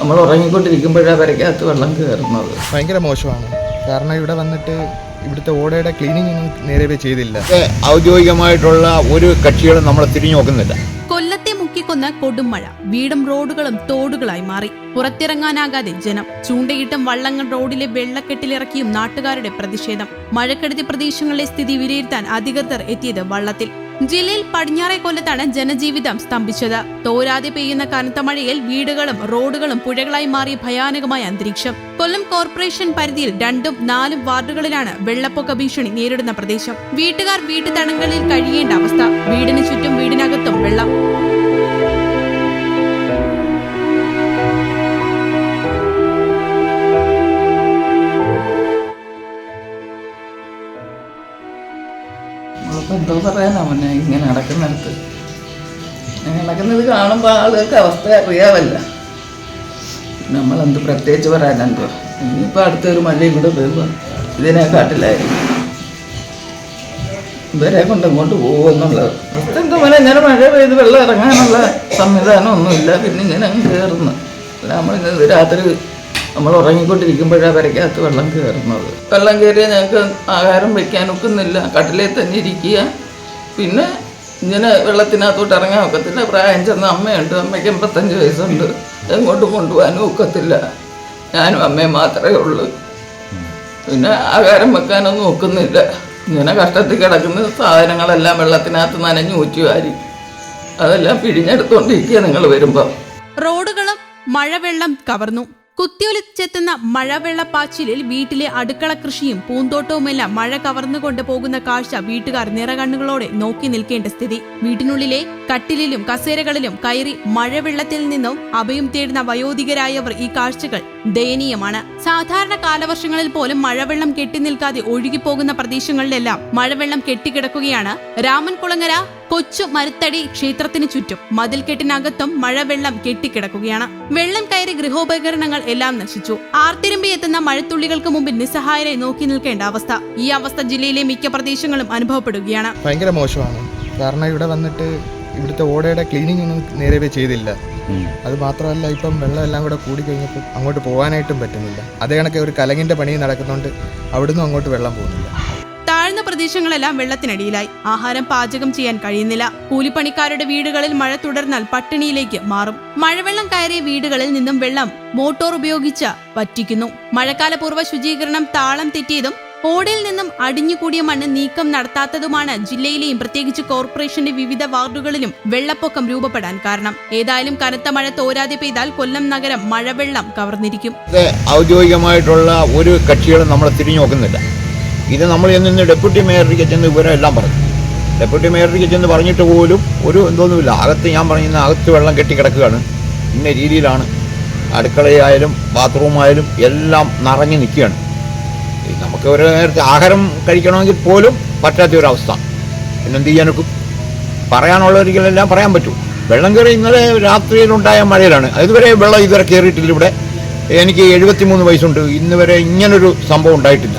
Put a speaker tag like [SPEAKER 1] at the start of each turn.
[SPEAKER 1] നമ്മൾ ഉറങ്ങിക്കൊണ്ടിരിക്കുമ്പോഴാണ് വരയ്ക്കകത്ത് വെള്ളം കയറുന്നത്.
[SPEAKER 2] ഭയങ്കര മോശമാണ്. കാരണം ഇവിടെ വന്നിട്ട് ഇവിടുത്തെ ഓടയുടെ ക്ലീനിങ് ഒന്നും നേരെ ചെയ്തില്ല.
[SPEAKER 3] ഔദ്യോഗികമായിട്ടുള്ള ഒരു കക്ഷികളും നമ്മൾ തിരിഞ്ഞു നോക്കുന്നില്ല.
[SPEAKER 4] കൊല്ലത്തെ മുക്കിക്കൊന്ന കൊടുമഴ വീടും റോഡുകളും തോടുകളായി മാറി. പുറത്തിറങ്ങാനാകാതെ ജനം ചൂണ്ടയിട്ടും വള്ളങ്ങൾ റോഡിലെ വെള്ളക്കെട്ടിലിറക്കിയും നാട്ടുകാരുടെ പ്രതിഷേധം. മഴക്കെടുതി പ്രദേശങ്ങളിലെ സ്ഥിതി വിലയിരുത്താൻ അധികൃതർ എത്തിയത് വള്ളത്തിൽ. ജില്ലയിൽ പടിഞ്ഞാറേ കൊല്ലത്താണ് ജനജീവിതം സ്തംഭിച്ചത്. തോരാതെ പെയ്യുന്ന കനത്ത മഴയിൽ വീടുകളും റോഡുകളും പുഴകളായി മാറിയ ഭയാനകമായ അന്തരീക്ഷം. കൊല്ലം കോർപ്പറേഷൻ പരിധിയിൽ രണ്ടും നാലും വാർഡുകളിലാണ് വെള്ളപ്പൊക്ക ഭീഷണി നേരിടുന്ന പ്രദേശം. വീട്ടുകാർ വീട്ടുതടങ്ങളിൽ കഴിയേണ്ട അവസ്ഥ. വീടിന് ചുറ്റും വീടിനകത്തും വെള്ളം.
[SPEAKER 1] എന്തോ പറയാനാ മുന്നേ ഇങ്ങനെ നടക്കുന്നിടത്ത്. നടക്കുന്നത് കാണുമ്പോൾ ആളുകൾക്ക് അവസ്ഥ അറിയാവല്ല. നമ്മളെന്ത് പ്രത്യേകിച്ച് പറയാനെന്തോ ഇനിയിപ്പോൾ അടുത്തൊരു മഴയും കൂടെ വരുമ്പോൾ കാട്ടിലായിരുന്നു ഇവരെ കൊണ്ട് ഇങ്ങോട്ട് പോകുമെന്നുള്ളത് അവസ്ഥ എന്താ പോലെ ഇങ്ങനെ മഴ പെയ്ത് വെള്ളം ഇറങ്ങാനുള്ള സംവിധാനം ഒന്നുമില്ല പിന്നെ ഇങ്ങനെ അങ്ങ് കയറുന്നു അല്ല നമ്മളിങ്ങനെ രാത്രി നമ്മൾ ഉറങ്ങിക്കൊണ്ടിരിക്കുമ്പോഴാണ് വരയ്ക്കകത്ത് വെള്ളം കയറുന്നത്. വെള്ളം കയറിയാൽ ഞങ്ങൾക്ക് ആഹാരം വയ്ക്കാൻ ഒക്കുന്നില്ല. കട്ടിലേ തന്നെ ഇരിക്കുക. പിന്നെ ഇങ്ങനെ വെള്ളത്തിനകത്തോട്ട് ഇറങ്ങാൻ ഒക്കത്തില്ല. പ്രായം ചെന്ന അമ്മയുണ്ട്. അമ്മയ്ക്ക് എൺപത്തഞ്ച് വയസ്സുണ്ട്. എങ്ങോട്ടും കൊണ്ടുപോകാനും ഒക്കത്തില്ല. ഞാനും അമ്മയും മാത്രമേ ഉള്ളൂ. പിന്നെ ആഹാരം വെക്കാനൊന്നും ഒക്കുന്നില്ല. ഇങ്ങനെ കഷ്ടത്തിൽ കിടക്കുന്ന സാധനങ്ങളെല്ലാം വെള്ളത്തിനകത്ത് നനഞ്ഞു ഊറ്റി വാരി. അതെല്ലാം പിഴിഞ്ഞെടുത്തോണ്ടിരിക്കുക നിങ്ങൾ വരുമ്പോൾ
[SPEAKER 4] റോഡുകളും മഴവെള്ളം കവർന്നു. കുത്തിയൊലിച്ചെത്തുന്ന മഴവെള്ളപ്പാച്ചിലിൽ വീട്ടിലെ അടുക്കള കൃഷിയും പൂന്തോട്ടവുമെല്ലാം മഴ കവർന്നുകൊണ്ട് പോകുന്ന കാഴ്ച വീട്ടുകാർ നിറകണ്ണുകളോടെ നോക്കി നിൽക്കേണ്ട സ്ഥിതി. വീട്ടിനുള്ളിലെ കട്ടിലിലും കസേരകളിലും കയറി മഴവെള്ളത്തിൽ നിന്നും അഭയം തേടുന്ന വയോധികരായവർ ഈ കാഴ്ചകൾ ദയനീയമാണ്. സാധാരണ കാലവർഷങ്ങളിൽ പോലും മഴവെള്ളം കെട്ടിനിൽക്കാതെ ഒഴുകിപ്പോകുന്ന പ്രദേശങ്ങളിലെല്ലാം മഴവെള്ളം കെട്ടിക്കിടക്കുകയാണ്. രാമൻകുളങ്ങര കൊച്ചു മരുത്തടി ക്ഷേത്രത്തിന് ചുറ്റും മതിൽക്കെട്ടിനകത്തും മഴവെള്ളം കെട്ടിക്കിടക്കുകയാണ്. വെള്ളം കയറി ഗൃഹോപകരണങ്ങൾ എല്ലാം നശിച്ചു. ആർത്തിരുമ്പി എത്തുന്ന മഴത്തുള്ളികൾക്ക് മുമ്പിൽ നിസ്സഹായരെ നോക്കി നിൽക്കേണ്ട അവസ്ഥ ഈ അവസ്ഥ ജില്ലയിലെ മിക്ക പ്രദേശങ്ങളും അനുഭവപ്പെടുകയാണ്.
[SPEAKER 2] ഭയങ്കര മോശമാണ്. കാരണം ഇവിടെ വന്നിട്ട് ഇവിടുത്തെ ഓടയുടെ ക്ലീനിങ് ഒന്നും നേരെ ചെയ്തില്ല. അത് മാത്രമല്ല ഇപ്പം വെള്ളം എല്ലാം കൂടെ കൂടി കഴിഞ്ഞപ്പോൾ അങ്ങോട്ട് പോകാനായിട്ടും പറ്റുന്നില്ല. അതേ കണക്കെ ഒരു കലങ്ങിന്റെ പണി നടക്കുന്നുണ്ട് അവിടുന്ന് അങ്ങോട്ട് വെള്ളം പോകുന്നില്ല.
[SPEAKER 4] പ്രദേശങ്ങളെല്ലാം വെള്ളത്തിനടിയിലായി. ആഹാരം പാചകം ചെയ്യാൻ കഴിയുന്നില്ല. കൂലിപ്പണിക്കാരുടെ വീടുകളിൽ മഴ തുടർന്നാൽ പട്ടിണിയിലേക്ക് മാറും. മഴവെള്ളം കയറിയ വീടുകളിൽ നിന്നും വെള്ളം മോട്ടോർ ഉപയോഗിച്ച് വറ്റിക്കുന്നു. മഴക്കാലപൂർവ ശുചീകരണം താളം തെറ്റിയതും ഓടയിൽ നിന്നും അടിഞ്ഞുകൂടിയ മണ്ണ് നീക്കം നടത്താത്തതുമാണ് ജില്ലയിലെയും പ്രത്യേകിച്ച് കോർപ്പറേഷന്റെ വിവിധ വാർഡുകളിലും വെള്ളപ്പൊക്കം രൂപപ്പെടാൻ കാരണം. ഏതായാലും കനത്ത മഴ തോരാതെ പെയ്താൽ കൊല്ലം നഗരം മഴവെള്ളം കവർന്നിരിക്കും.
[SPEAKER 3] ഔദ്യോഗികമായിട്ടുള്ള ഒരു കക്ഷികളും നമ്മളെ തിരിഞ്ഞു നോക്കുന്നില്ല. ഇത് നമ്മൾ ചെന്ന് ഡെപ്യൂട്ടി മേയറിലേക്ക് ചെന്ന് വിവരം എല്ലാം പറഞ്ഞു. ഡെപ്യൂട്ടി മേയറിലേക്ക് ചെന്ന് പറഞ്ഞിട്ട് പോലും ഒരു എന്തോന്നുമില്ല. അകത്ത് ഞാൻ പറയുന്ന അകത്ത് വെള്ളം കെട്ടിക്കിടക്കുകയാണ് ഇന്ന രീതിയിലാണ് അടുക്കളയായാലും ബാത്റൂമായാലും എല്ലാം നിറഞ്ഞു നിൽക്കുകയാണ്. നമുക്ക് ഒരു നേരത്തെ ആഹാരം കഴിക്കണമെങ്കിൽ പോലും പറ്റാത്ത ഒരു അവസ്ഥ. പിന്നെന്ത് ചെയ്യാനൊക്കും പറയാനുള്ളവരിക്കെല്ലാം പറയാൻ പറ്റൂ. വെള്ളം കയറി ഇന്നലെ രാത്രിയിലുണ്ടായ മഴയിലാണ്. അതുവരെ വെള്ളം ഇതുവരെ കയറിയിട്ടില്ല ഇവിടെ. എനിക്ക് എഴുപത്തിമൂന്ന് വയസ്സുണ്ട്. ഇന്ന് വരെ ഇങ്ങനൊരു സംഭവം ഉണ്ടായിട്ടില്ല.